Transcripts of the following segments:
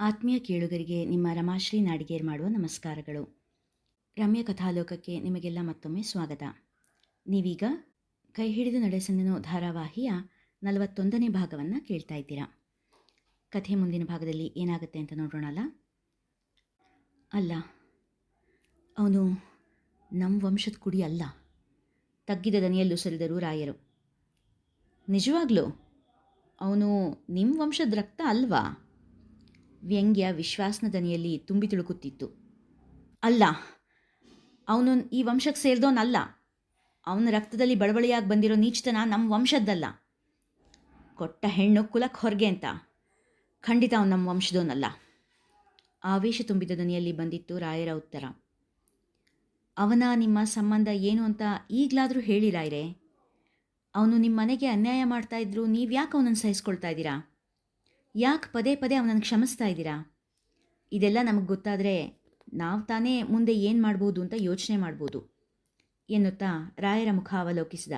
ಆತ್ಮೀಯ ಕೇಳುಗರಿಗೆ ನಿಮ್ಮ ರಮಾಶ್ರೀ ನಾಡಿಗೇರ್ ಮಾಡುವ ನಮಸ್ಕಾರಗಳು. ರಮ್ಯ ಕಥಾಲೋಕಕ್ಕೆ ನಿಮಗೆಲ್ಲ ಮತ್ತೊಮ್ಮೆ ಸ್ವಾಗತ. ನೀವೀಗ ಕೈ ಹಿಡಿದು ನಡೆಸೆಂದನು ಧಾರಾವಾಹಿಯ ನಲವತ್ತೊಂದನೇ ಭಾಗವನ್ನು ಕೇಳ್ತಾ ಇದ್ದೀರಾ. ಕಥೆ ಮುಂದಿನ ಭಾಗದಲ್ಲಿ ಏನಾಗುತ್ತೆ ಅಂತ ನೋಡೋಣಲ್ಲ? ಅಲ್ಲ, ಅವನು ನಮ್ಮ ವಂಶದ ಕುಡಿ ಅಲ್ಲ. ತಗ್ಗಿದ ದನಿಯಲ್ಲೂ ಸರಿದರು ರಾಯರು. ನಿಜವಾಗ್ಲೂ? ಅವನು ನಿಮ್ಮ ವಂಶದ ರಕ್ತ ಅಲ್ವಾ? ವ್ಯಂಗ್ಯ ವಿಶ್ವಾಸನ ದನಿಯಲ್ಲಿ ತುಂಬಿ ತುಳುಕುತ್ತಿತ್ತು. ಅಲ್ಲ, ಅವನು ಈ ವಂಶಕ್ಕೆ ಸೇರಿದವನಲ್ಲ. ಅವನ ರಕ್ತದಲ್ಲಿ ಬಳವಳಿಯಾಗಿ ಬಂದಿರೋ ನೀಚತನ ನಮ್ಮ ವಂಶದ್ದಲ್ಲ. ಕೊಟ್ಟ ಹೆಣ್ಣು ಕುಲಕ್ಕೆ ಹೊರಗೆ ಅಂತ. ಖಂಡಿತ ಅವನು ನಮ್ಮ ವಂಶದವನಲ್ಲ. ಆವೇಶ ತುಂಬಿದ ದನಿಯಲ್ಲಿ ಬಂದಿತ್ತು ರಾಯರ ಉತ್ತರ. ಅವನ ನಿಮ್ಮ ಸಂಬಂಧ ಏನು ಅಂತ ಈಗಲಾದರೂ ಹೇಳಿ ರಾಯರೇ. ಅವನು ನಿಮ್ಮ ಮನೆಗೆ ಅನ್ಯಾಯ ಮಾಡ್ತಾ ಇದ್ರು ನೀವು ಯಾಕೆ ಅವನನ್ನು ಸಹಿಸ್ಕೊಳ್ತಾ ಇದ್ದೀರಾ? ಯಾಕೆ ಪದೇ ಪದೇ ಅವನನ್ನು ಕ್ಷಮಿಸ್ತಾ ಇದ್ದೀರಾ? ಇದೆಲ್ಲ ನಮಗೆ ಗೊತ್ತಾದರೆ ನಾವು ತಾನೇ ಮುಂದೆ ಏನು ಮಾಡ್ಬೋದು ಅಂತ ಯೋಚನೆ ಮಾಡ್ಬೋದು, ಎನ್ನುತ್ತಾ ರಾಯರ ಮುಖ ಅವಲೋಕಿಸಿದ.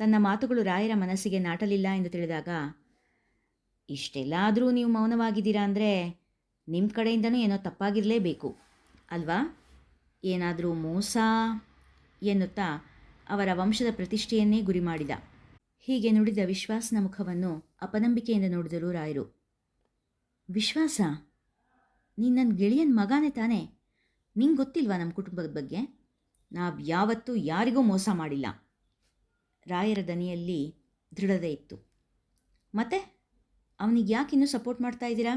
ತನ್ನ ಮಾತುಗಳು ರಾಯರ ಮನಸ್ಸಿಗೆ ನಾಟಲಿಲ್ಲ ಎಂದು ತಿಳಿದಾಗ, ಇಷ್ಟೆಲ್ಲ ಆದರೂ ನೀವು ಮೌನವಾಗಿದ್ದೀರಾ ಅಂದರೆ ನಿಮ್ಮ ಕಡೆಯಿಂದನೂ ಏನೋ ತಪ್ಪಾಗಿರಲೇಬೇಕು, ಅಲ್ವಾ? ಏನಾದರೂ ಮೋಸ, ಎನ್ನುತ್ತಾ ಅವರ ವಂಶದ ಪ್ರತಿಷ್ಠೆಯನ್ನೇ ಗುರಿ ಮಾಡಿದ. ಹೀಗೆ ನುಡಿದ ವಿಶ್ವಾಸನ ಮುಖವನ್ನು ಅಪನಂಬಿಕೆಯಿಂದ ನೋಡಿದರು ರಾಯರು ವಿಶ್ವಾಸ, ನೀನು ನನ್ನ ಗೆಳೆಯನ ಮಗನೇ ತಾನೇ? ನಿಂಗೆ ಗೊತ್ತಿಲ್ವಾ ನಮ್ಮ ಕುಟುಂಬದ ಬಗ್ಗೆ? ನಾವು ಯಾವತ್ತೂ ಯಾರಿಗೂ ಮೋಸ ಮಾಡಿಲ್ಲ. ರಾಯರ ದನಿಯಲ್ಲಿ ದೃಢತೆ ಇತ್ತು. ಮತ್ತೆ ಅವನಿಗೆ ಯಾಕೆ ಇನ್ನೂ ಸಪೋರ್ಟ್ ಮಾಡ್ತಾ ಇದ್ದೀರಾ?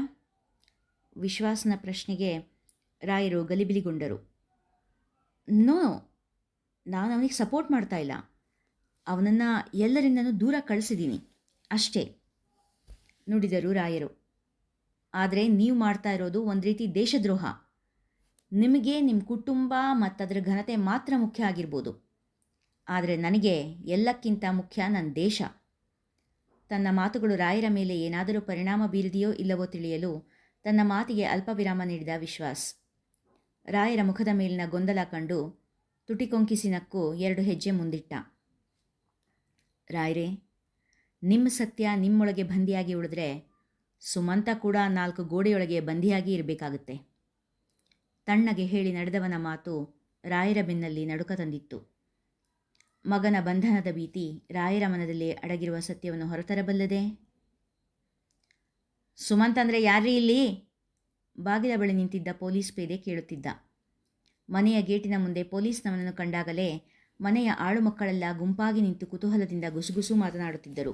ವಿಶ್ವಾಸನ ಪ್ರಶ್ನೆಗೆ ರಾಯರು ಗಲಿಬಿಲಿಗೊಂಡರು. ನೋ, ನಾನು ಅವನಿಗೆ ಸಪೋರ್ಟ್ ಮಾಡ್ತಾ ಇಲ್ಲ. ಅವನನ್ನು ಎಲ್ಲರಿಂದನೂ ದೂರ ಕಳಿಸಿದ್ದೀನಿ ಅಷ್ಟೇ. ನುಡಿದರು ರಾಯರು. ಆದರೆ ನೀವು ಮಾಡ್ತಾ ಇರೋದು ಒಂದು ರೀತಿ ದೇಶದ್ರೋಹ. ನಿಮಗೆ ನಿಮ್ಮ ಕುಟುಂಬ ಮತ್ತು ಅದರ ಘನತೆ ಮಾತ್ರ ಮುಖ್ಯ ಆಗಿರ್ಬೋದು. ಆದರೆ ನನಗೆ ಎಲ್ಲಕ್ಕಿಂತ ಮುಖ್ಯ ನನ್ನ ದೇಶ. ತನ್ನ ಮಾತುಗಳು ರಾಯರ ಮೇಲೆ ಏನಾದರೂ ಪರಿಣಾಮ ಬೀರಿದೆಯೋ ಇಲ್ಲವೋ ತಿಳಿಯಲು ತನ್ನ ಮಾತಿಗೆ ಅಲ್ಪ ವಿರಾಮ ನೀಡಿದ ವಿಶ್ವಾಸ್. ರಾಯರ ಮುಖದ ಮೇಲಿನ ಗೊಂದಲ ಕಂಡು ತುಟಿಕೊಂಕಿಸಿನಕ್ಕೂ ಎರಡು ಹೆಜ್ಜೆ ಮುಂದಿಟ್ಟ. ರಾಯರೇ ನಿಮ್ಮ ಸತ್ಯ ನಿಮ್ಮೊಳಗೆ ಬಂಧಿಯಾಗಿ ಉಳಿದ್ರೆ ಸುಮಂತ ಕೂಡ ನಾಲ್ಕು ಗೋಡೆಯೊಳಗೆ ಬಂಧಿಯಾಗಿ ಇರಬೇಕಾಗುತ್ತೆ. ತಣ್ಣಗೆ ಹೇಳಿ ನಡೆದವನ ಮಾತು ರಾಯರ ಬೆನ್ನಲ್ಲಿ ನಡುಕ ತಂದಿತ್ತು. ಮಗನ ಬಂಧನದ ಭೀತಿ ರಾಯರ ಮನದಲ್ಲಿ ಅಡಗಿರುವ ಸತ್ಯವನ್ನು ಹೊರತರಬಲ್ಲದೆ, ಸುಮಂತ್ ಅಂದರೆ ಯಾರೀ ಇಲ್ಲಿ? ಬಾಗಿಲ ಬಳಿ ನಿಂತಿದ್ದ ಪೊಲೀಸ್ ಪೇದೆ ಕೇಳುತ್ತಿದ್ದ. ಮನೆಯ ಗೇಟಿನ ಮುಂದೆ ಪೊಲೀಸ್ನವನನ್ನು ಕಂಡಾಗಲೇ ಮನೆಯ ಆಳು ಮಕ್ಕಳೆಲ್ಲ ಗುಂಪಾಗಿ ನಿಂತು ಕುತೂಹಲದಿಂದ ಗುಸುಗುಸು ಮಾತನಾಡುತ್ತಿದ್ದರು.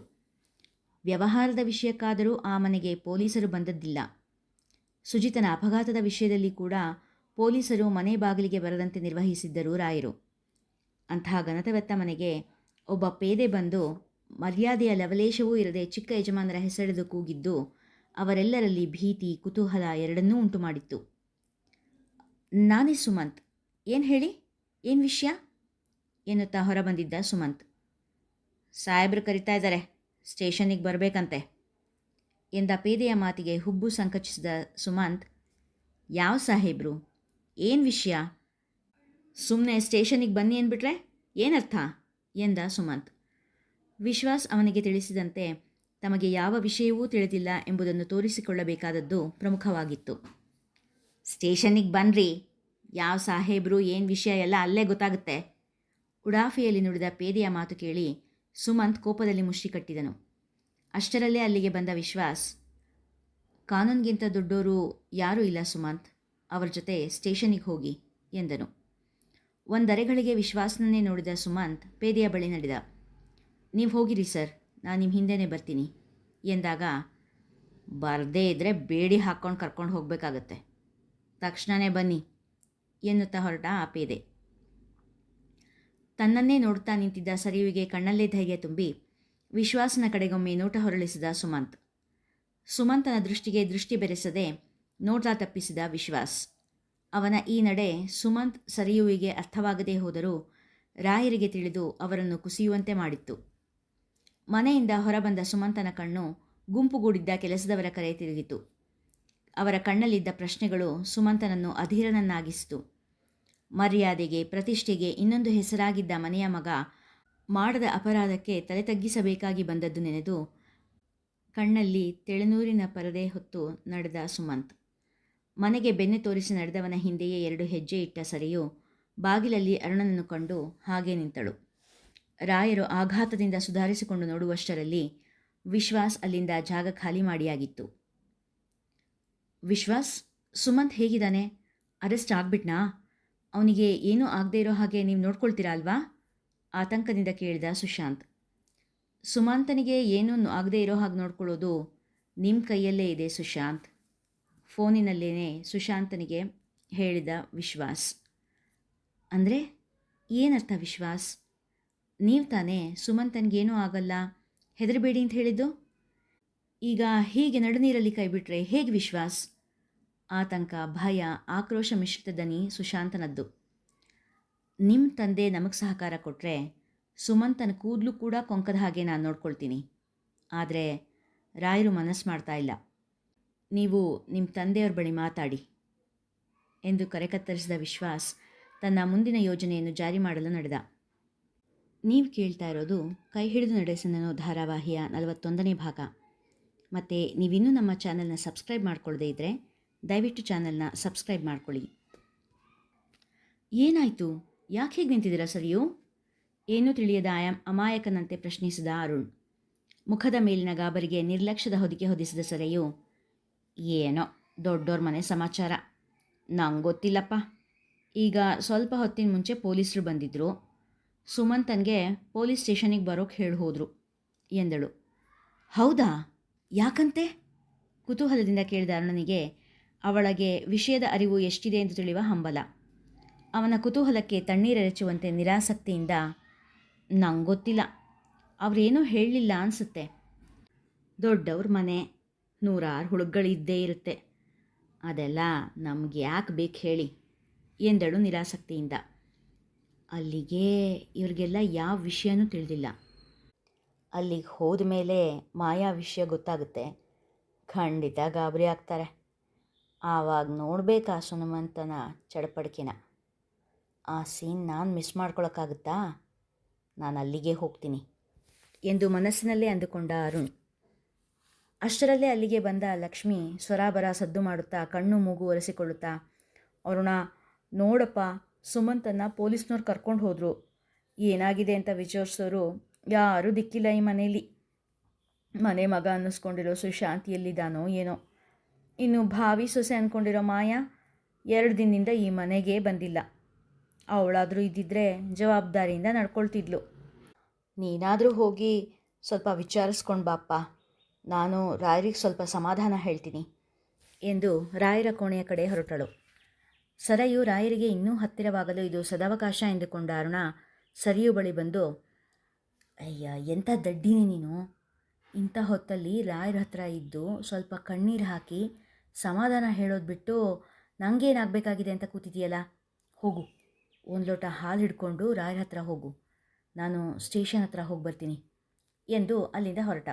ವ್ಯವಹಾರದ ವಿಷಯಕ್ಕಾದರೂ ಆ ಮನೆಗೆ ಪೊಲೀಸರು ಬಂದದ್ದಿಲ್ಲ. ಸುಜಿತನ ಅಪಘಾತದ ವಿಷಯದಲ್ಲಿ ಕೂಡ ಪೊಲೀಸರು ಮನೆ ಬಾಗಿಲಿಗೆ ಬರದಂತೆ ನಿರ್ವಹಿಸಿದ್ದರು ರಾಯರು. ಅಂತಹ ಘನತವೆತ್ತ ಮನೆಗೆ ಒಬ್ಬ ಪೇದೆ ಬಂದು ಮರ್ಯಾದೆಯ ಲವಲೇಶವೂ ಇರದೆ ಚಿಕ್ಕ ಯಜಮಾನರ ಹೆಸರೆದು ಕೂಗಿದ್ದು ಅವರೆಲ್ಲರಲ್ಲಿ ಭೀತಿ, ಕುತೂಹಲ ಎರಡನ್ನೂ ಉಂಟು ಮಾಡಿತ್ತು ನಾನೇ ಸುಮಂತ್. ಏನು ಹೇಳಿ? ಏನು ವಿಷಯ? ಎನ್ನುತ್ತಾ ಹೊರಬಂದಿದ್ದ ಸುಮಂತ್. ಸಾಹೇಬ್ರು ಕರಿತಾ ಇದ್ದಾರೆ. ಸ್ಟೇಷನ್ನಿಗೆ ಬರಬೇಕಂತೆ. ಎಂದ ಪೇದೆಯ ಮಾತಿಗೆ ಹುಬ್ಬು ಸಂಕಚಿಸಿದ ಸುಮಂತ್, ಯಾವ ಸಾಹೇಬ್ರು? ಏನು ವಿಷಯ? ಸುಮ್ಮನೆ ಸ್ಟೇಷನಿಗೆ ಬನ್ನಿ ಅಂದ್ಬಿಟ್ರೆ ಏನರ್ಥ? ಎಂದ ಸುಮಂತ್. ವಿಶ್ವಾಸ್ ಅವನಿಗೆ ತಿಳಿಸಿದಂತೆ ತಮಗೆ ಯಾವ ವಿಷಯವೂ ತಿಳಿದಿಲ್ಲ ಎಂಬುದನ್ನು ತೋರಿಸಿಕೊಳ್ಳಬೇಕಾದದ್ದು ಪ್ರಮುಖವಾಗಿತ್ತು. ಸ್ಟೇಷನಿಗೆ ಬನ್ನಿರಿ ಯಾವ ಸಾಹೇಬ್ರು, ಏನು ವಿಷಯ ಎಲ್ಲ ಅಲ್ಲೇ ಗೊತ್ತಾಗುತ್ತೆ. ಉಡಾಫಿಯಲ್ಲಿ ನುಡಿದ ಪೇದೆಯ ಮಾತು ಕೇಳಿ ಸುಮಂತ್ ಕೋಪದಲ್ಲಿ ಮುಷ್ಟಿ ಕಟ್ಟಿದನು. ಅಷ್ಟರಲ್ಲೇ ಅಲ್ಲಿಗೆ ಬಂದ ವಿಶ್ವಾಸ್, ಕಾನೂನ್ಗಿಂತ ದೊಡ್ಡೋರು ಯಾರೂ ಇಲ್ಲ ಸುಮಂತ್, ಅವರ ಜೊತೆ ಸ್ಟೇಷನಿಗೆ ಹೋಗಿ ಎಂದನು. ಒಂದರೆಗಳಿಗೆ ವಿಶ್ವಾಸನನ್ನೇ ನೋಡಿದ ಸುಮಂತ್ ಪೇದೆಯ ಬಳಿ ನಡೆದ, ನೀವು ಹೋಗಿರಿ ಸರ್, ನಾನು ನಿಮ್ಮ ಹಿಂದೆನೇ ಬರ್ತೀನಿ ಎಂದಾಗ, ಬರದೇ ಇದ್ದರೆ ಬೇಡಿ ಹಾಕ್ಕೊಂಡು ಕರ್ಕೊಂಡು ಹೋಗಬೇಕಾಗತ್ತೆ. ತಕ್ಷಣವೇ ಬನ್ನಿ ಎನ್ನುತ್ತಾ ಹೊರಟ ಆ ಪೇದೆ. ತನ್ನನ್ನೇ ನೋಡ್ತಾ ನಿಂತಿದ್ದ ಸರಿಯುವಿಗೆ ಕಣ್ಣಲ್ಲೇ ಧೈರ್ಯ ತುಂಬಿ ವಿಶ್ವಾಸನ ಕಡೆಗೊಮ್ಮೆ ನೋಟ ಹೊರಳಿಸಿದ ಸುಮಂತ್. ಸುಮಂತನ ದೃಷ್ಟಿಗೆ ದೃಷ್ಟಿ ಬೆರೆಸದೆ ನೋಟ ತಪ್ಪಿಸಿದ ವಿಶ್ವಾಸ್. ಅವನ ಈ ನಡೆ ಸುಮಂತ್ ಸರಿಯುವಿಗೆ ಅರ್ಥವಾಗದೇ ಹೋದರೂ ರಾಯರಿಗೆ ತಿಳಿದು ಅವರನ್ನು ಕುಸಿಯುವಂತೆ ಮಾಡಿತ್ತು. ಮನೆಯಿಂದ ಹೊರಬಂದ ಸುಮಂತನ ಕಣ್ಣು ಗುಂಪುಗೂಡಿದ್ದ ಕೆಲಸದವರ ಕರೆ ತಿರುಗಿತು. ಅವರ ಕಣ್ಣಲ್ಲಿದ್ದ ಪ್ರಶ್ನೆಗಳು ಸುಮಂತನನ್ನು ಅಧೀರನನ್ನಾಗಿಸಿತು. ಮರ್ಯಾದೆಗೆ, ಪ್ರತಿಷ್ಠೆಗೆ ಇನ್ನೊಂದು ಹೆಸರಾಗಿದ್ದ ಮನೆಯ ಮಗ ಮಾಡದ ಅಪರಾಧಕ್ಕೆ ತಲೆ ತಗ್ಗಿಸಬೇಕಾಗಿ ಬಂದದ್ದು ನೆನೆದು ಕಣ್ಣಲ್ಲಿ ತೆಳನೂರಿನ ಪರದೆ ಹೊತ್ತು ನಡೆದ ಸುಮಂತ್. ಮನೆಗೆ ಬೆನ್ನೆ ತೋರಿಸಿ ನಡೆದವನ ಹಿಂದೆಯೇ ಎರಡು ಹೆಜ್ಜೆ ಇಟ್ಟ ಸರಿಯು ಬಾಗಿಲಲ್ಲಿ ಅರುಣನನ್ನು ಕಂಡು ಹಾಗೆ ನಿಂತಳು. ರಾಯರು ಆಘಾತದಿಂದ ಸುಧಾರಿಸಿಕೊಂಡು ನೋಡುವಷ್ಟರಲ್ಲಿ ವಿಶ್ವಾಸ್ ಅಲ್ಲಿಂದ ಜಾಗ ಖಾಲಿ ಮಾಡಿಯಾಗಿತ್ತು. ವಿಶ್ವಾಸ್, ಸುಮಂತ್ ಹೇಗಿದ್ದಾನೆ? ಅರೆಸ್ಟ್ ಆಗ್ಬಿಟ್ನಾ? ಅವನಿಗೆ ಏನೂ ಆಗದೇ ಇರೋ ಹಾಗೆ ನೀವು ನೋಡ್ಕೊಳ್ತೀರಾ ಅಲ್ವಾ? ಆತಂಕದಿಂದ ಕೇಳಿದ ಸುಶಾಂತ್. ಸುಮಂತನಿಗೆ ಏನೂ ಆಗದೇ ಇರೋ ಹಾಗೆ ನೋಡ್ಕೊಳ್ಳೋದು ನಿಮ್ಮ ಕೈಯಲ್ಲೇ ಇದೆ ಸುಶಾಂತ್. ಫೋನಿನಲ್ಲೇ ಸುಶಾಂತನಿಗೆ ಹೇಳಿದ ವಿಶ್ವಾಸ್. ಅಂದರೆ ಏನರ್ಥ ವಿಶ್ವಾಸ್? ನೀವು ತಾನೇ ಸುಮಂತನಿಗೇನೂ ಆಗಲ್ಲ, ಹೆದರಬೇಡಿ ಅಂತ ಹೇಳಿದ್ದು? ಈಗ ಹೀಗೆ ನಡುನೀರಲ್ಲಿ ಕೈಬಿಟ್ರೆ ಹೇಗೆ ವಿಶ್ವಾಸ್? ಆತಂಕ, ಭಯ, ಆಕ್ರೋಶ ಮಿಶ್ರಿತ ದನಿ ಸುಶಾಂತನದ್ದು. ನಿಮ್ಮ ತಂದೆ ನಮಗೆ ಸಹಕಾರ ಕೊಟ್ಟರೆ ಸುಮಂತನ ಕೂದಲು ಕೂಡ ಕೊಂಕದ ಹಾಗೆ ನಾನು ನೋಡ್ಕೊಳ್ತೀನಿ. ಆದರೆ ರಾಯರು ಮನಸ್ಸು ಮಾಡ್ತಾ ಇಲ್ಲ. ನೀವು ನಿಮ್ಮ ತಂದೆಯವ್ರ ಬಳಿ ಮಾತಾಡಿ ಎಂದು ಕರೆಕತ್ತರಿಸಿದ ವಿಶ್ವಾಸ್ ತನ್ನ ಮುಂದಿನ ಯೋಜನೆಯನ್ನು ಜಾರಿ ಮಾಡಲು ನಡೆದ. ನೀವು ಕೇಳ್ತಾ ಇರೋದು ಕೈ ಹಿಡಿದು ನಡೆಸನೋ ಧಾರಾವಾಹಿಯ ನಲವತ್ತೊಂದನೇ ಭಾಗ. ಮತ್ತು ನೀವಿನ್ನೂ ನಮ್ಮ ಚಾನಲ್ನ ಸಬ್ಸ್ಕ್ರೈಬ್ ಮಾಡ್ಕೊಳ್ಳದೇ ಇದ್ದರೆ ದಯವಿಟ್ಟು ಚಾನಲ್ನ ಸಬ್ಸ್ಕ್ರೈಬ್ ಮಾಡ್ಕೊಳ್ಳಿ. ಏನಾಯಿತು? ಯಾಕೆ ಹೀಗೆ ನಿಂತಿದ್ದೀರಾ ಸರಿಯೋ? ಏನೂ ತಿಳಿಯದ ಆಯ ಅಮಾಯಕನಂತೆ ಪ್ರಶ್ನಿಸಿದ ಅರುಣ್. ಮುಖದ ಮೇಲಿನ ಗಾಬರಿಗೆ ನಿರ್ಲಕ್ಷ್ಯದ ಹೊದಿಕೆ ಹೊದಿಸಿದ ಸರಿಯೋ, ಏನೋ ದೊಡ್ಡೋರ್ ಮನೆ ಸಮಾಚಾರ. ನಂಗೆ ಗೊತ್ತಿಲ್ಲಪ್ಪ. ಈಗ ಸ್ವಲ್ಪ ಹೊತ್ತಿನ ಮುಂಚೆ ಪೊಲೀಸರು ಬಂದಿದ್ದರು ಸುಮಂತನ್ಗೆ ಪೊಲೀಸ್ ಸ್ಟೇಷನಿಗೆ ಬರೋಕ್ಕೆ ಹೇಳಿ ಹೋದರು, ಎಂದಳು. ಹೌದಾ? ಯಾಕಂತೆ? ಕುತೂಹಲದಿಂದ ಕೇಳಿದ ಅರುಣನಿಗೆ ಅವಳಗೆ ವಿಷಯದ ಅರಿವು ಎಷ್ಟಿದೆ ಎಂದು ತಿಳಿಯುವ ಹಂಬಲ. ಅವನ ಕುತೂಹಲಕ್ಕೆ ತಣ್ಣೀರೆರಚುವಂತೆ ನಿರಾಸಕ್ತಿಯಿಂದ, ನಂಗೆ ಗೊತ್ತಿಲ್ಲ. ಅವರೇನೂ ಹೇಳಲಿಲ್ಲ ಅನಿಸುತ್ತೆ. ದೊಡ್ಡವ್ರ ಮನೆ, ನೂರಾರು ಹುಡುಗಳಿದ್ದೇ ಇರುತ್ತೆ. ಅದೆಲ್ಲ ನಮ್ಗೆ ಯಾಕೆ ಬೇಕು ಹೇಳಿ, ಎಂದಳು ನಿರಾಸಕ್ತಿಯಿಂದ. ಅಲ್ಲಿಗೆ ಇವ್ರಿಗೆಲ್ಲ ಯಾವ ವಿಷಯನೂ ತಿಳಿದಿಲ್ಲ. ಅಲ್ಲಿಗೆ ಹೋದ ಮೇಲೆ ಮಾಯಾ ವಿಷಯ ಗೊತ್ತಾಗುತ್ತೆ. ಖಂಡಿತ ಗಾಬರಿ ಆಗ್ತಾರೆ. ಆವಾಗ ನೋಡಬೇಕು ಆ ಸುನಮಂತನ ಚಡಪಡಿಕೆನ. ಆ ಸೀನ್ ನಾನು ಮಿಸ್ ಮಾಡ್ಕೊಳಕ್ಕಾಗುತ್ತಾ? ನಾನು ಅಲ್ಲಿಗೆ ಹೋಗ್ತೀನಿ. ಎಂದು ಮನಸ್ಸಿನಲ್ಲೇ ಅಂದುಕೊಂಡ ಅರುಣ್. ಅಷ್ಟರಲ್ಲೇ ಅಲ್ಲಿಗೆ ಬಂದ ಲಕ್ಷ್ಮಿ ಸ್ವರಾಬರ ಸದ್ದು ಮಾಡುತ್ತಾ ಕಣ್ಣು ಮೂಗು ಒರೆಸಿಕೊಳ್ಳುತ್ತಾ, ಅರುಣ, ನೋಡಪ್ಪ, ಸುಮಂತನ್ನ ಪೊಲೀಸ್ನವ್ರು ಕರ್ಕೊಂಡು ಹೋದರು. ಏನಾಗಿದೆ ಅಂತ ವಿಚಾರಿಸೋರು ಯಾರೂ ದಿಕ್ಕಿಲ್ಲ ಈ ಮನೇಲಿ. ಮನೆ ಮಗ ಅನ್ನಿಸ್ಕೊಂಡಿರೋ ಸುಶಾಂತಿಯಲ್ಲಿದ್ದಾನೋ ಏನೋ. ಇನ್ನು ಭಾವಿ ಸೊಸೆ ಅಂದ್ಕೊಂಡಿರೋ ಮಾಯಾ ಎರಡು ದಿನದಿಂದ ಈ ಮನೆಗೆ ಬಂದಿಲ್ಲ. ಅವಳಾದರೂ ಇದ್ದಿದ್ರೆ ಜವಾಬ್ದಾರಿಯಿಂದ ನಡ್ಕೊಳ್ತಿದ್ಲು. ನೀನಾದರೂ ಹೋಗಿ ಸ್ವಲ್ಪ ವಿಚಾರಿಸ್ಕೊಂಡು ಬಾಪ್ಪ ನಾನು ರಾಯರಿಗೆ ಸ್ವಲ್ಪ ಸಮಾಧಾನ ಹೇಳ್ತೀನಿ ಎಂದು ರಾಯರ ಕೋಣೆಯ ಕಡೆ ಹೊರಟಳು. ಸರಯು ರಾಯರಿಗೆ ಇನ್ನೂ ಹತ್ತಿರವಾಗಲು ಇದು ಸದಾವಕಾಶ ಎಂದುಕೊಂಡ ಅರುಣ ಸರಿಯು ಬಳಿ ಬಂದು, ಅಯ್ಯ ಎಂಥ ದಡ್ಡಿನಿ ನೀನು? ಇಂಥ ಹೊತ್ತಲ್ಲಿ ರಾಯರ ಹತ್ರ ಇದ್ದು ಸ್ವಲ್ಪ ಕಣ್ಣೀರು ಹಾಕಿ ಸಮಾಧಾನ ಹೇಳೋದು ಬಿಟ್ಟು ನನಗೇನಾಗಬೇಕಾಗಿದೆ ಅಂತ ಕೂತಿದೆಯಲ್ಲ? ಹೋಗು. ಒಂದು ಲೋಟ ಹಾಲು ಹಿಡ್ಕೊಂಡು ರಾಯರ ಹತ್ರ ಹೋಗು. ನಾನು ಸ್ಟೇಷನ್ ಹತ್ರ ಹೋಗಿ ಬರ್ತೀನಿ ಎಂದು ಅಲ್ಲಿಂದ ಹೊರಟ.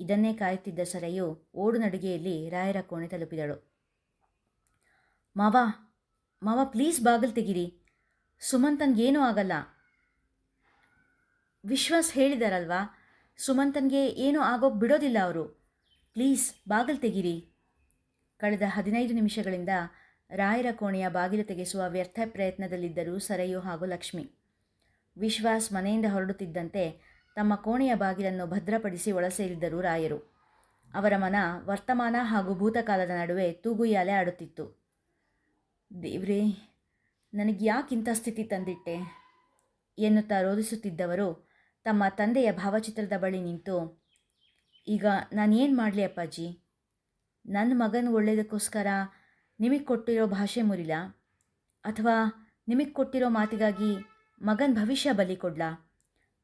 ಇದನ್ನೇ ಕಾಯುತ್ತಿದ್ದ ಸರಯು ಓಡು ನಡಿಗೆಯಲ್ಲಿ ರಾಯರ ಕೋಣೆ ತಲುಪಿದಳು. ಮಾವ ಮಾವ ಪ್ಲೀಸ್ ಬಾಗಿಲು ತೆಗೀರಿ. ಸುಮಂತನ್ಗೇನೂ ಆಗಲ್ಲ. ವಿಶ್ವಾಸ್ ಹೇಳಿದಾರಲ್ವಾ? ಸುಮಂತನ್ಗೆ ಏನೂ ಆಗೋ ಬಿಡೋದಿಲ್ಲ ಅವರು. ಪ್ಲೀಸ್ ಬಾಗಿಲು ತೆಗೀರಿ. ಕಳೆದ ಹದಿನೈದು ನಿಮಿಷಗಳಿಂದ ರಾಯರ ಕೋಣೆಯ ಬಾಗಿಲು ತೆಗೆಸುವ ವ್ಯರ್ಥ ಪ್ರಯತ್ನದಲ್ಲಿದ್ದರು ಸರಯು ಹಾಗೂ ಲಕ್ಷ್ಮಿ. ವಿಶ್ವಾಸ್ ಮನೆಯಿಂದ ಹೊರಡುತ್ತಿದ್ದಂತೆ ತಮ್ಮ ಕೋಣೆಯ ಬಾಗಿಲನ್ನು ಭದ್ರಪಡಿಸಿ ಒಳಸೇರಿದ್ದರು ರಾಯರು. ಅವರ ಮನ ವರ್ತಮಾನ ಹಾಗೂ ಭೂತಕಾಲದ ನಡುವೆ ತೂಗುಯಾಲೆ ಆಡುತ್ತಿತ್ತು. ದೇವ್ರೇ, ನನಗೆ ಯಾಕಿಂಥ ಸ್ಥಿತಿ ತಂದಿಟ್ಟೆ? ಎನ್ನುತ್ತಾ ರೋಧಿಸುತ್ತಿದ್ದವರು ತಮ್ಮ ತಂದೆಯ ಭಾವಚಿತ್ರದ ಬಳಿ ನಿಂತು, ಈಗ ನಾನೇನು ಮಾಡಲಿ ಅಪ್ಪಾಜಿ? ನನ್ನ ಮಗನ ಒಳ್ಳೆಯದಕ್ಕೋಸ್ಕರ ನಿಮಗೆ ಕೊಟ್ಟಿರೋ ಭಾಷೆ ಮುರಿಲ? ಅಥವಾ ನಿಮಗೆ ಕೊಟ್ಟಿರೋ ಮಾತಿಗಾಗಿ ಮಗನ ಭವಿಷ್ಯ ಬಲಿ ಕೊಡ್ಲಾ?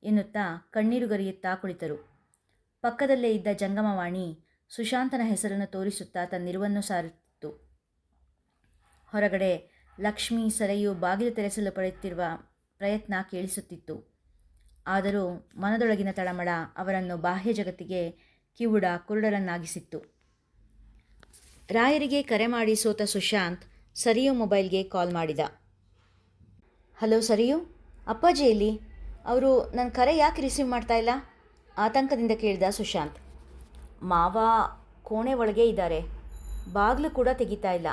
ಎನ್ನುತ್ತಾ ಕಣ್ಣೀರುಗರಿಯುತ್ತಾ ಕುಳಿತರು. ಪಕ್ಕದಲ್ಲೇ ಇದ್ದ ಜಂಗಮವಾಣಿ ಸುಶಾಂತನ ಹೆಸರನ್ನು ತೋರಿಸುತ್ತಾ ತನ್ನಿರುವನ್ನು ಸಾರುತ್ತಿತ್ತು. ಹೊರಗಡೆ ಲಕ್ಷ್ಮಿ ಸರೆಯು ಬಾಗಿಲು ತೆರೆಸಲು ಪಡೆಯುತ್ತಿರುವ ಪ್ರಯತ್ನ ಕೇಳಿಸುತ್ತಿತ್ತು. ಆದರೂ ಮನದೊಳಗಿನ ತಳಮಳ ಅವರನ್ನು ಬಾಹ್ಯ ಜಗತ್ತಿಗೆ ಕಿವುಡ ಕುರುಡರನ್ನಾಗಿಸಿತ್ತು. ರಾಯರಿಗೆ ಕರೆ ಮಾಡಿ ಸೋತ ಸುಶಾಂತ್ ಸರಿಯು ಮೊಬೈಲ್ಗೆ ಕಾಲ್ ಮಾಡಿದ. ಹಲೋ ಸರಿಯು, ಅಪ್ಪಾಜಿ ಎಲ್ಲಿ? ಅವರು ನನ್ನ ಕರೆ ಯಾಕೆ ರಿಸೀವ್ ಮಾಡ್ತಾ ಇಲ್ಲ? ಆತಂಕದಿಂದ ಕೇಳಿದ ಸುಶಾಂತ್. ಮಾವ ಕೋಣೆ ಒಳಗೆ ಇದ್ದಾರೆ. ಬಾಗಿಲು ಕೂಡ ತೆಗಿತಾ ಇಲ್ಲ.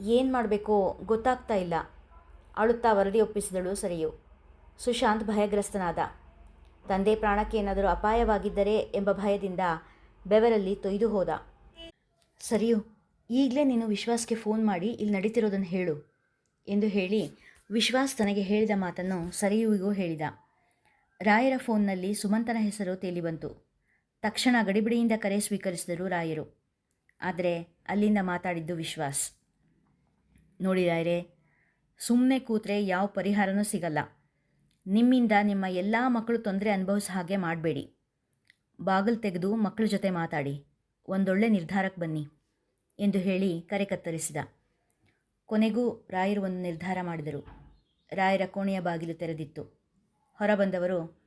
ಏನು ಮಾಡಬೇಕೋ ಗೊತ್ತಾಗ್ತಾ ಇಲ್ಲ. ಅಳುತ್ತಾ ವರದಿ ಒಪ್ಪಿಸಿದಳು ಸರಿಯು. ಸುಶಾಂತ್ ಭಯಗ್ರಸ್ತನಾದ. ತಂದೆ ಪ್ರಾಣಕ್ಕೆ ಏನಾದರೂ ಅಪಾಯವಾಗಿದ್ದರೆ ಎಂಬ ಭಯದಿಂದ ಬೆವರಲ್ಲಿ ತೊಯ್ದು ಹೋದ. ಸರಿಯು ಈಗಲೇ ನೀನು ವಿಶ್ವಾಸ್ಗೆ ಫೋನ್ ಮಾಡಿ ಇಲ್ಲಿ ನಡೀತಿರೋದನ್ನು ಹೇಳು ಎಂದು ಹೇಳಿ ವಿಶ್ವಾಸ್ ತನಗೆ ಹೇಳಿದ ಮಾತನ್ನು ಸರಿಯುವಿಗೂ ಹೇಳಿದ. ರಾಯರ ಫೋನ್ನಲ್ಲಿ ಸುಮಂತನ ಹೆಸರು ತೇಲಿಬಂತು ತಕ್ಷಣ ಗಡಿಬಿಡಿಯಿಂದ ಕರೆ ಸ್ವೀಕರಿಸಿದರು ರಾಯರು. ಆದರೆ ಅಲ್ಲಿಂದ ಮಾತಾಡಿದ್ದು ವಿಶ್ವಾಸ್. ನೋಡಿ ರಾಯರೇ ಸುಮ್ಮನೆ ಕೂತ್ರೆ ಯಾವ ಪರಿಹಾರನೂ ಸಿಗಲ್ಲ. ನಿಮ್ಮಿಂದ ನಿಮ್ಮ ಎಲ್ಲ ಮಕ್ಕಳು ತೊಂದರೆ ಅನುಭವಿಸೋ ಹಾಗೆ ಮಾಡಬೇಡಿ. ಬಾಗಿಲು ತೆಗೆದು ಮಕ್ಕಳ ಜೊತೆ ಮಾತಾಡಿ. ಒಂದೊಳ್ಳೆ ನಿರ್ಧಾರಕ್ಕೆ ಬನ್ನಿ. ಎಂದು ಹೇಳಿ ಕರೆ ಕತ್ತರಿಸಿದ. ಕೊನೆಗೂ ರಾಯರು ಒಂದು ನಿರ್ಧಾರ ಮಾಡಿದರು. ರಾಯರ ಕೋಣೆಯ ಬಾಗಿಲು ತೆರೆದಿತ್ತು. ಹೊರಬಂದವರು,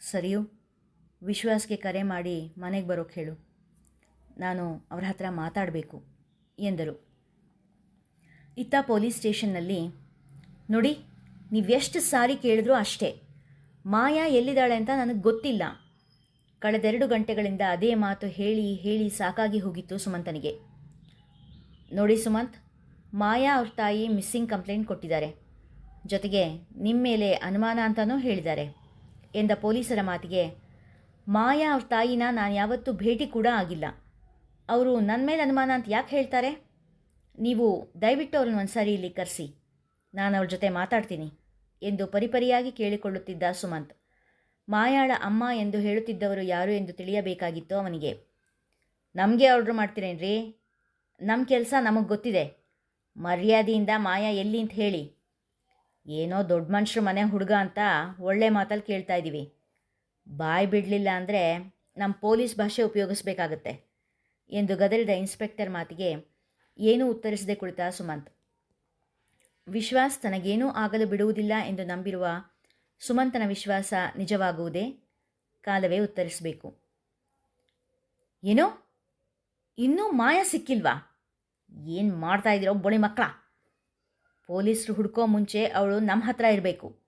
ಸರಿಯು, ವಿಶ್ವಾಸ್ಗೆ ಕರೆ ಮಾಡಿ ಮನೆಗೆ ಬರೋಕ್ಕೆ ಹೇಳು. ನಾನು ಅವರ ಹತ್ರ ಮಾತಾಡಬೇಕು ಎಂದರು. ಇತ್ತ ಪೊಲೀಸ್ ಸ್ಟೇಷನ್ನಲ್ಲಿ, ನೋಡಿ, ನೀವೆಷ್ಟು ಸಾರಿ ಕೇಳಿದ್ರೂ ಅಷ್ಟೇ. ಮಾಯಾ ಎಲ್ಲಿದ್ದಾಳೆ ಅಂತ ನನಗೆ ಗೊತ್ತಿಲ್ಲ. ಕಳೆದೆರಡು ಗಂಟೆಗಳಿಂದ ಅದೇ ಮಾತು ಹೇಳಿ ಹೇಳಿ ಸಾಕಾಗಿ ಹೋಗಿತ್ತು ಸುಮಂತನಿಗೆ. ನೋಡಿ ಸುಮಂತ್, ಮಾಯಾ ಅವ್ರ ತಾಯಿ ಮಿಸ್ಸಿಂಗ್ ಕಂಪ್ಲೇಂಟ್ ಕೊಟ್ಟಿದ್ದಾರೆ. ಜೊತೆಗೆ ನಿಮ್ಮ ಮೇಲೆ ಅನುಮಾನ ಅಂತಲೂ ಹೇಳಿದ್ದಾರೆ, ಎಂದ ಪೊಲೀಸರ ಮಾತಿಗೆ, ಮಾಯಾ ಅವ್ರ ತಾಯಿನ ನಾನು ಯಾವತ್ತೂ ಭೇಟಿ ಕೂಡ ಆಗಿಲ್ಲ. ಅವರು ನನ್ನ ಮೇಲೆ ಅನುಮಾನ ಅಂತ ಯಾಕೆ ಹೇಳ್ತಾರೆ? ನೀವು ದಯವಿಟ್ಟು ಅವ್ರನ್ನ ಒಂದು ಸಾರಿ ಇಲ್ಲಿ ಕರೆಸಿ, ನಾನು ಅವ್ರ ಜೊತೆ ಮಾತಾಡ್ತೀನಿ, ಎಂದು ಪರಿಪರಿಯಾಗಿ ಕೇಳಿಕೊಳ್ಳುತ್ತಿದ್ದ ಸುಮಂತ್. ಮಾಯಾಳ ಅಮ್ಮ ಎಂದು ಹೇಳುತ್ತಿದ್ದವರು ಯಾರು ಎಂದು ತಿಳಿಯಬೇಕಾಗಿತ್ತು ಅವನಿಗೆ. ನಮಗೆ ಆರ್ಡ್ರ್ ಮಾಡ್ತೀರೇನ್ರಿ? ನಮ್ಮ ಕೆಲಸ ನಮಗೆ ಗೊತ್ತಿದೆ. ಮರ್ಯಾದೆಯಿಂದ ಮಾಯಾ ಎಲ್ಲಿ ಅಂತ ಹೇಳಿ. ಏನೋ ದೊಡ್ಡ ಮನುಷ್ಯರ ಮನೆ ಹುಡುಗ ಅಂತ ಒಳ್ಳೆ ಮಾತಲ್ಲಿ ಕೇಳ್ತಾ ಇದ್ದೀವಿ ಬಾಯಿ ಬಿಡಲಿಲ್ಲ ಅಂದರೆ ನಮ್ಮ ಪೊಲೀಸ್ ಭಾಷೆ ಉಪಯೋಗಿಸ್ಬೇಕಾಗತ್ತೆ. ಎಂದು ಗದರಿದ ಇನ್ಸ್ಪೆಕ್ಟರ್ ಮಾತಿಗೆ ಏನೂ ಉತ್ತರಿಸದೆ ಕುಳಿತ ಸುಮಂತ್. ವಿಶ್ವಾಸ್ ತನಗೇನೂ ಆಗಲು ಬಿಡುವುದಿಲ್ಲ ಎಂದು ನಂಬಿರುವ ಸುಮಂತನ ವಿಶ್ವಾಸ ನಿಜವಾಗುವುದೇ? ಕಾಲವೇ ಉತ್ತರಿಸಬೇಕು. ಏನೋ? ಇನ್ನೂ ಮಾಯ ಸಿಕ್ಕಿಲ್ವಾ? ಏನು ಮಾಡ್ತಾ ಇದ್ದೀರೋ ಬೊಳಿ ಮಕ್ಕಳ? ಪೊಲೀಸರು ಹುಡುಕೋ ಮುಂಚೆ ಅವಳು ನಮ್ಮ ಹತ್ರ ಇರಬೇಕು.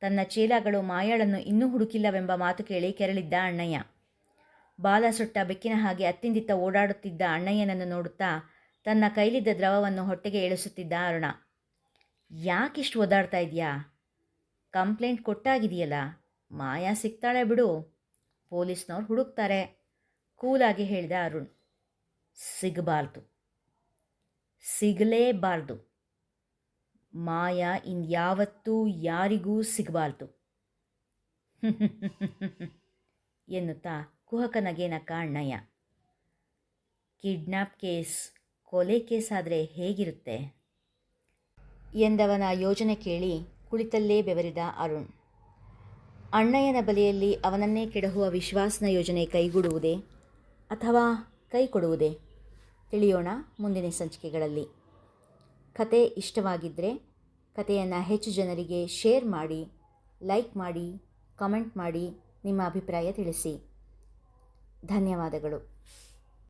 ತನ್ನ ಚೇಲಾಗಳು ಮಾಯಾಳನ್ನು ಇನ್ನೂ ಹುಡುಕಿಲ್ಲವೆಂಬ ಮಾತು ಕೇಳಿ ಕೆರಳಿದ್ದ ಅಣ್ಣಯ್ಯ. ಬಾಲ ಸುಟ್ಟ ಬೆಕ್ಕಿನ ಹಾಗೆ ಅತ್ತಿಂದಿತ್ತ ಓಡಾಡುತ್ತಿದ್ದ ಅಣ್ಣಯ್ಯನನ್ನು ನೋಡುತ್ತಾ ತನ್ನ ಕೈಲಿದ್ದ ದ್ರವವನ್ನು ಹೊಟ್ಟೆಗೆ ಇಳಿಸುತ್ತಿದ್ದ ಅರುಣ. ಯಾಕಿಷ್ಟು ಓದಾಡ್ತಾ ಇದೆಯಾ? ಕಂಪ್ಲೇಂಟ್ ಕೊಟ್ಟಾಗಿದೆಯಲ್ಲ? ಮಾಯಾ ಸಿಗ್ತಾಳೆ ಬಿಡು. ಪೊಲೀಸ್ನವ್ರು ಹುಡುಕ್ತಾರೆ. ಕೂಲಾಗಿ ಹೇಳಿದ ಅರುಣ್. ಸಿಗಬಾರ್ದು. ಸಿಗಲೇಬಾರ್ದು. ಮಾಯಾ ಇನ್ಯಾವತ್ತೂ ಯಾರಿಗೂ ಸಿಗಬಾರ್ದು. ಎನ್ನುತ್ತಾ ಕುಹಕನಗೇನ ಅಣ್ಣಯ್ಯ ಕಿಡ್ನಾಪ್ ಕೇಸ್, ಕೊಲೆ ಕೇಸ್ ಆದರೆ ಹೇಗಿರುತ್ತೆ? ಎಂದವನ ಯೋಜನೆ ಕೇಳಿ ಕುಳಿತಲ್ಲೇ ಬೆವರಿದ ಅರುಣ್. ಅಣ್ಣಯ್ಯನ ಬಲೆಯಲ್ಲಿ ಅವನನ್ನೇ ಕೆಡಹುವ ವಿಶ್ವಾಸನ ಯೋಜನೆ ಕೈಗೂಡುವುದೇ ಅಥವಾ ಕೈ ಕೊಡುವುದೇ ತಿಳಿಯೋಣ ಮುಂದಿನ ಸಂಚಿಕೆಗಳಲ್ಲಿ. ಕತೆ ಇಷ್ಟವಾಗಿದ್ದರೆ ಕತೆಯನ್ನು ಹೆಚ್ಚು ಜನರಿಗೆ ಶೇರ್ ಮಾಡಿ, ಲೈಕ್ ಮಾಡಿ, ಕಮೆಂಟ್ ಮಾಡಿ, ನಿಮ್ಮ ಅಭಿಪ್ರಾಯ ತಿಳಿಸಿ. ಧನ್ಯವಾದಗಳು.